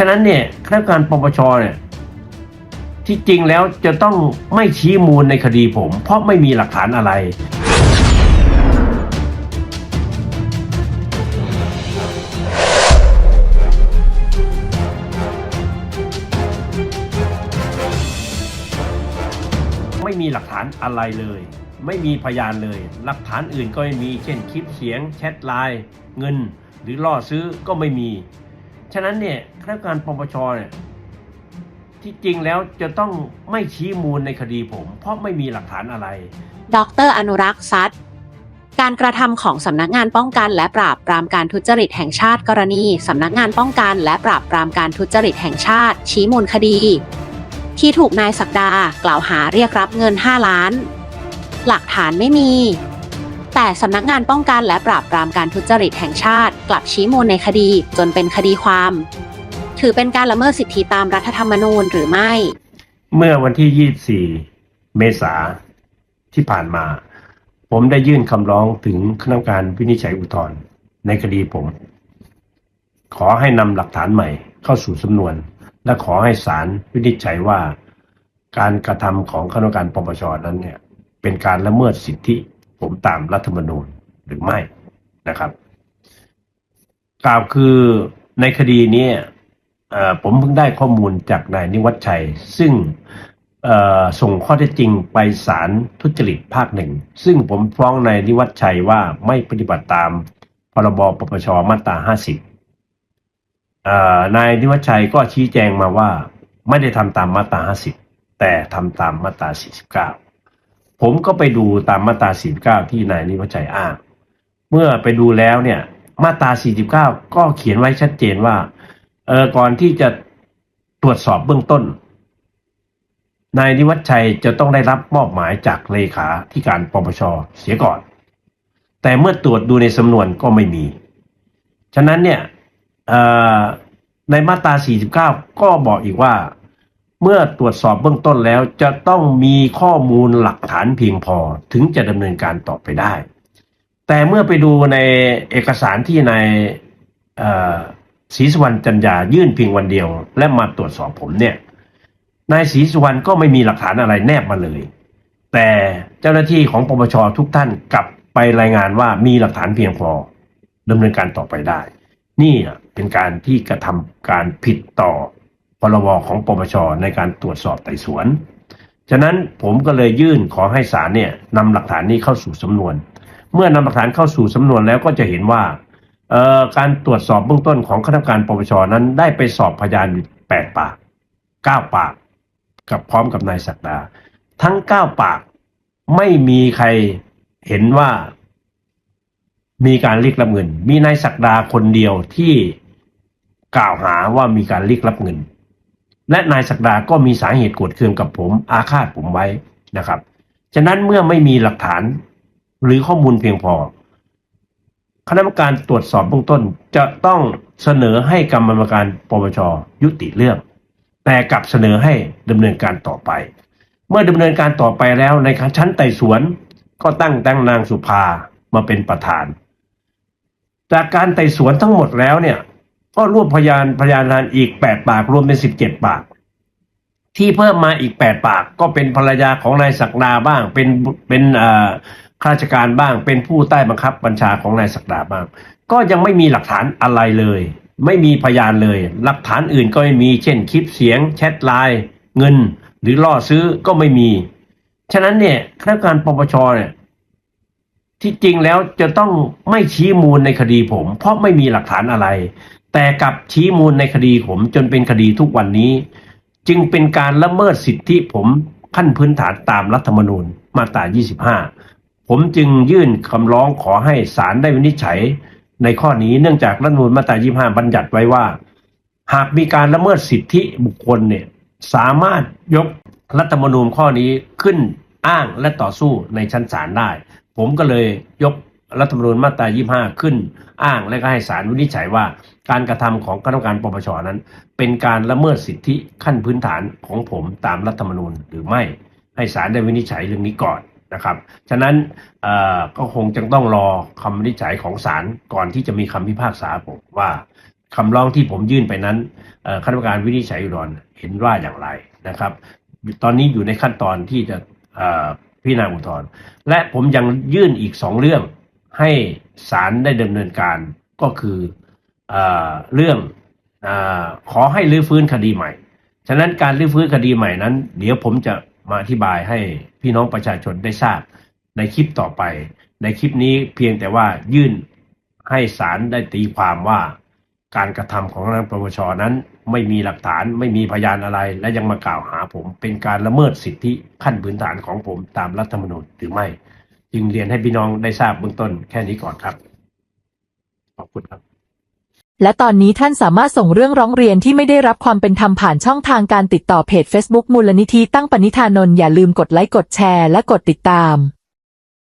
ฉะนั้นเนี่ยคณะกรรมการปปชเนี่ยที่จริงแล้วจะต้องไม่ชี้มูลในคดีผม เพราะไม่มีหลักฐานอะไร ไม่มีหลักฐานอะไรเลย ไม่มีพยานเลย หลักฐานอื่นก็ไม่มี เช่นคลิปเสียง แชทไลน์ เงิน หรือล่อซื้อก็ไม่มี ฉะนั้นเนี่ยคณะกรรมการปปชเนี่ยที่จริงแล้วจะต้องไม่ชี้มูลในคดีผม เพราะไม่มีหลักฐานอะไร ดร อนุรักษ์ซัดการกระทำของสำนักงานป้องกันและปราบปรามการทุจริตแห่งชาติกรณีสำนักงานป้องกันและปราบปรามการทุจริตแห่งชาติ ชี้มูลคดี ที่ถูกนายศักดากล่าวหาเรียกรับเงิน 5 ล้าน หลักฐานไม่มี แต่สำนักงานป้องกันและปราบปรามการทุจริตแห่งชาติ กลับชี้มูลในคดี จนเป็นคดีความ ถือเป็นการละเมิดสิทธิตามรัฐธรรมนูญหรือไม่ เมื่อวันที่ 24 เมษาที่ผ่านมา ผมได้ยื่นคำร้องถึงคณะกรรมการวินิจฉัยอุทธรณ์ในคดีผม ขอให้นำหลักฐานใหม่เข้าสู่สำนวน และขอให้ศาลวินิจฉัยว่า การกระทำของคณะกรรมการปปชนั้นเนี่ยเป็นการละเมิดสิทธิ ผมตามรัฐธรรมนูญหรือไม่นะครับกล่าวคือในคดีนี้ผมเพิ่งได้ข้อมูลจากนายนิวัฒชัย ซึ่งส่งข้อเท็จจริงไปศาลทุจริตภาคหนึ่ง ซึ่งผมฟ้องนายนิวัฒชัยว่าไม่ปฏิบัติตามพรบปปชมาตรา 50นายนิวัฒชัยก็ชี้แจงมาว่าไม่ได้ทำตามมาตรา 50 แต่ทำตามมาตรา 49 ผมก็ไปดูตามมาตรา49ที่นายนิวัชัยอ้าง เมื่อไปดูแล้วเนี่ย มาตรา49ก็เขียนไว้ชัดเจนว่า เออก่อนที่จะตรวจสอบเบื้องต้น นายนิวัฒชัยจะต้องได้รับมอบหมายจากเลขาที่การปปชเสียก่อน แต่เมื่อตรวจดูในสำนวนก็ไม่มี ฉะนั้นเนี่ยเอ่อในมาตรา 49 ก็บอกอีกว่า เมื่อตรวจสอบเบื้องต้นแล้วจะต้องมีข้อมูลหลักฐานเพียงพอถึงจะดำเนินการต่อไปได้ แต่เมื่อไปดูในเอกสารที่นายศรีสุวรรณจันยายื่นเพียงวันเดียว และมาตรวจสอบผมเนี่ยนายศรีสุวรรณก็ไม่มีหลักฐานอะไรแนบมาเลย แต่เจ้าหน้าที่ของปปชทุกท่านกลับไปรายงานว่ามีหลักฐานเพียงพอดำเนินการต่อไปได้ นี่เป็นการที่กระทำการผิดต่อ พรบของปปชในการตรวจสอบไต่สวน ฉะนั้นผมก็เลยยื่นขอให้ศาลเนี่ยนำหลักฐานนี้เข้าสู่สำนวน เมื่อนำหลักฐานเข้าสู่สำนวนแล้วก็จะเห็นว่าการตรวจสอบเบื้องต้นของคณะกรรมการปปชนั้นได้ไปสอบพยานอยู่แปดปากเก้าปาก กับพร้อมกับนายศักดา ทั้งเก้าปากไม่มีใครเห็นว่า มีการเรียกรับเงิน มีนายศักดาคนเดียวที่กล่าวหาว่ามีการเรียกรับเงิน และนายศักดาก็มีสาเหตุโกรธเคืองกับผม อาฆาตผมไว้นะครับ ฉะนั้นเมื่อไม่มีหลักฐานหรือข้อมูลเพียงพอ คณะกรรมการตรวจสอบเบื้องต้นจะต้องเสนอให้กรรมการปปชยุติเรื่อง แต่กลับเสนอให้ดำเนินการต่อไป เมื่อดำเนินการต่อไปแล้วในชั้นไต่สวนก็ตั้งตั้งนางสุภามาเป็นประธาน จากการไต่สวนทั้งหมดแล้วเนี่ย ก็รวบพยานพยานานอีก8ปากรวมเป็น17ปาก ที่เพิ่มมาอีก8ปากก็เป็นภรรยาของนายศักดาบ้าง เป็นเป็นอ่อข้าราชการบ้าง เป็นผู้ใต้บังคับบัญชาของนายศักดาบ้าง ก็ยังไม่มีหลักฐานอะไรเลย ไม่มีพยานเลย หลักฐานอื่นก็ไม่มีเช่นคลิปเสียง แชทไลน์เงิน หรือล่อซื้อก็ไม่มี ฉะนั้นเนี่ยคณะกรรมการปปชเนี่ยที่จริงแล้วจะต้องไม่ชี้มูลในคดีผม เพราะไม่มีหลักฐานอะไร แต่กับชี้มูลในคดีผมจนเป็นคดีทุกวันนี้ จึงเป็นการละเมิดสิทธิผมขั้นพื้นฐานตามรัฐธรรมนูญมาตรา 25 ผมจึงยื่นคำร้องขอให้ศาลได้วินิจฉัย ในข้อนี้เนื่องจากรัฐธรรมนูญมาตรา 25 บัญญัติไว้ว่า หากมีการละเมิดสิทธิบุคคลเนี่ยสามารถยกรัฐธรรมนูญข้อนี้ขึ้นอ้างและต่อสู้ในชั้นศาลได้ ผมก็เลยยก รัฐธรรมนูญมาตรา 25 ขึ้นอ้างและก็ให้ศาลวินิจฉัยว่า การกระทำของคณะกรรมการปปชนั้น เป็นการละเมิดสิทธิขั้นพื้นฐานของผมตามรัฐธรรมนูญหรือไม่ ให้ศาลได้วินิจฉัยเรื่องนี้ก่อนนะครับ ฉะนั้นก็คงจะต้องรอคำวินิจฉัยของศาลก่อนที่จะมีคำพิพากษาผมว่าคำร้องที่ผมยื่นไปนั้นคณะกรรมการวินิจฉัยอุรณ์เห็นว่าอย่างไรนะครับ ตอนนี้อยู่ในขั้นตอนที่จะพิจารณาอุทธรณ์และผมยังยื่นอีกสองเรื่อง ให้ศาลได้ดำเนินการก็คือเอเรื่องอขอให้รื้อฟื้นคดีใหม่ ฉะนั้นการรื้อฟื้นคดีใหม่นั้น เดี๋ยวผมจะมาอธิบายให้พี่น้องประชาชนได้ทราบในคลิปต่อไป ในคลิปนี้เพียงแต่ว่ายื่นให้ศาลได้ตีความว่าการกระทำของทางปปชนั้น ไม่มีหลักฐานไม่มีพยานอะไร และยังมากล่าวหาผม เป็นการละเมิดสิทธิขั้นพื้นฐานของผมตามรัฐธรรมนูญหรือไม่ จึงเรียนให้พี่น้องได้ทราบเบื้องต้นแค่นี้ก่อนครับ ขอบคุณครับ และตอนนี้ท่านสามารถส่งเรื่องร้องเรียนที่ไม่ได้รับความเป็นธรรมผ่านช่องทางการติดต่อเพจ Facebook มูลนิธิตั้งปณิธานนท์อย่าลืมกดไลค์กดแชร์และกดติดตาม